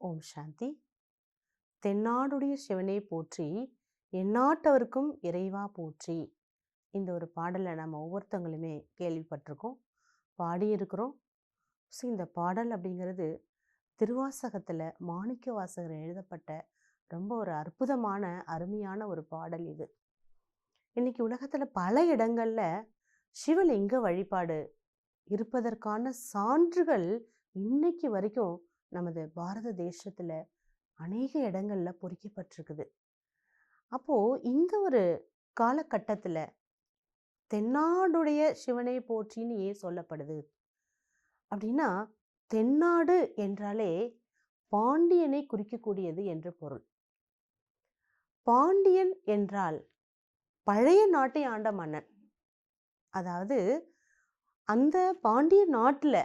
ஓம் சாந்தி. தென்னாடுடைய சிவனே போற்றி எந்நாட்டவருக்கும் இறைவா போற்றி. இந்த ஒரு பாடலை நம்ம ஒவ்வொருத்தங்களுமே கேள்விப்பட்டிருக்கோம் பாடியிருக்கிறோம். ஸோ இந்த பாடல் அப்படிங்கிறது திருவாசகத்தில் மாணிக்க வாசகர் எழுதப்பட்ட ரொம்ப ஒரு அற்புதமான அருமையான ஒரு பாடல் இது. இன்னைக்கு உலகத்தில் பல இடங்கள்ல சிவலிங்க வழிபாடு இருப்பதற்கான சான்றுகள் இன்னைக்கு வரைக்கும் நமது பாரத தேசத்துல அநேக இடங்கள்ல பொறிக்கப்பட்டிருக்குது. அப்போ இந்த ஒரு காலகட்டத்துல தென்னாடுடைய சிவனை போற்றின்னு ஏன் சொல்லப்படுது? அப்படின்னா தென்னாடு என்றாலே பாண்டியனை குறிக்கக்கூடியது என்று பொருள். பாண்டியன் என்றால் பழைய நாட்டை ஆண்ட மன்னன். அதாவது அந்த பாண்டிய நாட்டில்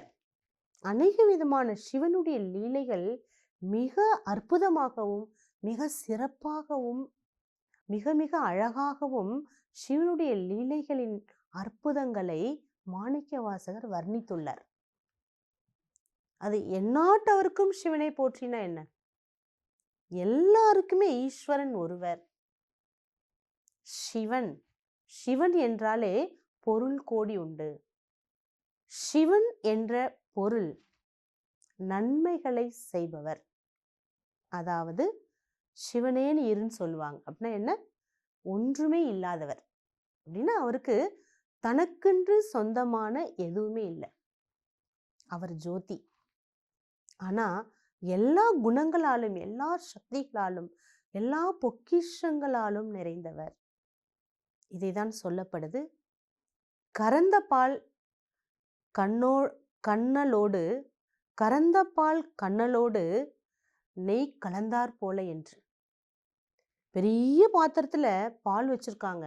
அநேக விதமான சிவனுடைய லீலைகள் மிக அற்புதமாகவும் மிக சிறப்பாகவும் மிக மிக அழகாகவும் சிவனுடைய லீலைகளின் அற்புதங்களை மாணிக்க வாசகர் வர்ணித்துள்ளார். அது எந்நாட்டவருக்கும் சிவனை போற்றினா என்ன? எல்லாருக்குமே ஈஸ்வரன் ஒருவர். சிவன். சிவன் என்றாலே பொருள் கோடி உண்டு. சிவன் என்ற பொருள் நன்மைகளை செய்பவர். அதாவது சிவனேன்னு இருன்னு சொல்லுவாங்க. அப்படின்னா என்ன? ஒன்றுமே இல்லாதவர். அப்படின்னா அவருக்கு தனக்கென்று சொந்தமான எதுவுமே இல்லை. அவர் ஜோதி. ஆனால் எல்லா குணங்களாலும் எல்லா சக்திகளாலும் எல்லா பொக்கிஷங்களாலும் நிறைந்தவர். இதைதான் சொல்லப்படுது. கறந்த பால் கண்ணோ கண்ணலோடு கறந்த பால் கண்ணலோடு நெய் கலந்தார் போல என்று. பெரிய பாத்திரத்தில் பால் வச்சுருக்காங்க.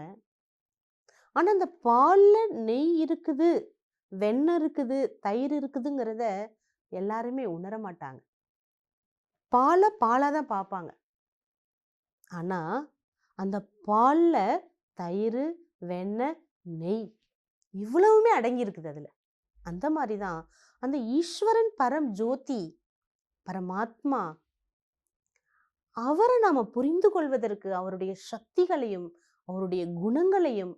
ஆனால் அந்த பாலில் நெய் இருக்குது வெண்ணெய் இருக்குது தயிர் இருக்குதுங்கிறத எல்லாருமே உணர மாட்டாங்க. பாலை பாலாக தான் பார்ப்பாங்க ஆனால் அந்த பாலில் தயிர் வெண்ணெய் நெய் இவ்வளவுமே அடங்கியிருக்குது அதில். அந்த மாதிரி தான். அந்த ஈஸ்வரன் பரம் ஜோதி பரமாத்மா அவரை நாம் புரிந்து கொள்வதற்கு அவருடைய சக்திகளையும் அவருடைய குணங்களையும்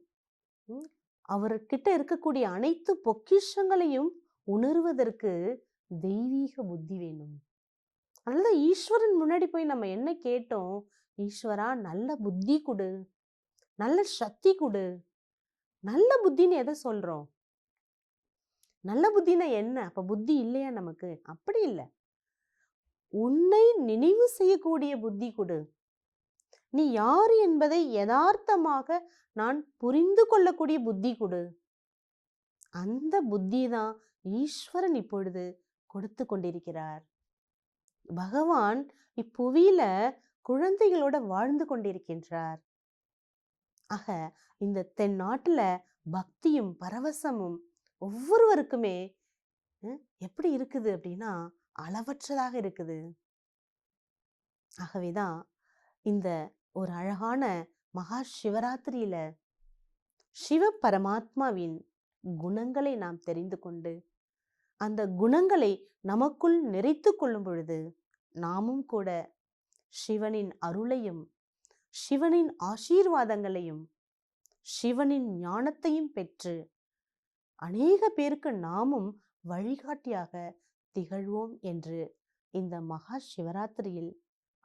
அவர்கிட்ட இருக்கக்கூடிய அனைத்து பொக்கிஷங்களையும் உணர்வதற்கு தெய்வீக புத்தி வேணும். அதனால ஈஸ்வரன் முன்னாடி போய் நம்ம என்ன கேட்டோம்? ஈஸ்வரா நல்ல புத்தி கொடு நல்ல சக்தி கொடு நல்ல புத்தின்னு எதை சொல்றோம்? நல்ல புத்தினா என்ன? அப்போ புத்தி இல்லையா நமக்கு? அப்படி இல்லை. உன்னை நினைவு செய்யக்கூடிய புத்தி கொடு. நீ யார் என்பதை யதார்த்தமாக நான் புரிந்து கொள்ளக்கூடிய புத்தி கொடு. அந்த புத்தி தான் ஈஸ்வரன் இப்பொழுது கொடுத்து கொண்டிருக்கிறார். பகவான் இப்புவியில குழந்தைகளோட வாழ்ந்து கொண்டிருக்கின்றார். ஆக இந்த தென்னாட்டுல பக்தியும் பரவசமும் ஒவ்வொருவருக்குமே எப்படி இருக்குது? அப்படின்னா அளவற்றதாக இருக்குது. ஆகவேதான் இந்த ஒரு அழகான மகா சிவராத்திரியில சிவ பரமாத்மாவின் குணங்களை நாம் தெரிந்து கொண்டு அந்த குணங்களை நமக்குள் நிறைத்து கொள்ளும் பொழுது நாமும் கூட சிவனின் அருளையும் சிவனின் ஆசீர்வாதங்களையும் சிவனின் ஞானத்தையும் பெற்று அநேக பேருக்கு நாமும் வழிகாட்டியாக திகழ்வோம் என்று இந்த மகா சிவராத்திரியில்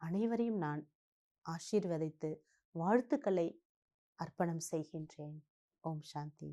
அனைவரையும் நான் ஆசீர்வதித்து வாழ்த்துக்களை அர்ப்பணம் செய்கின்றேன். ஓம் சாந்தி.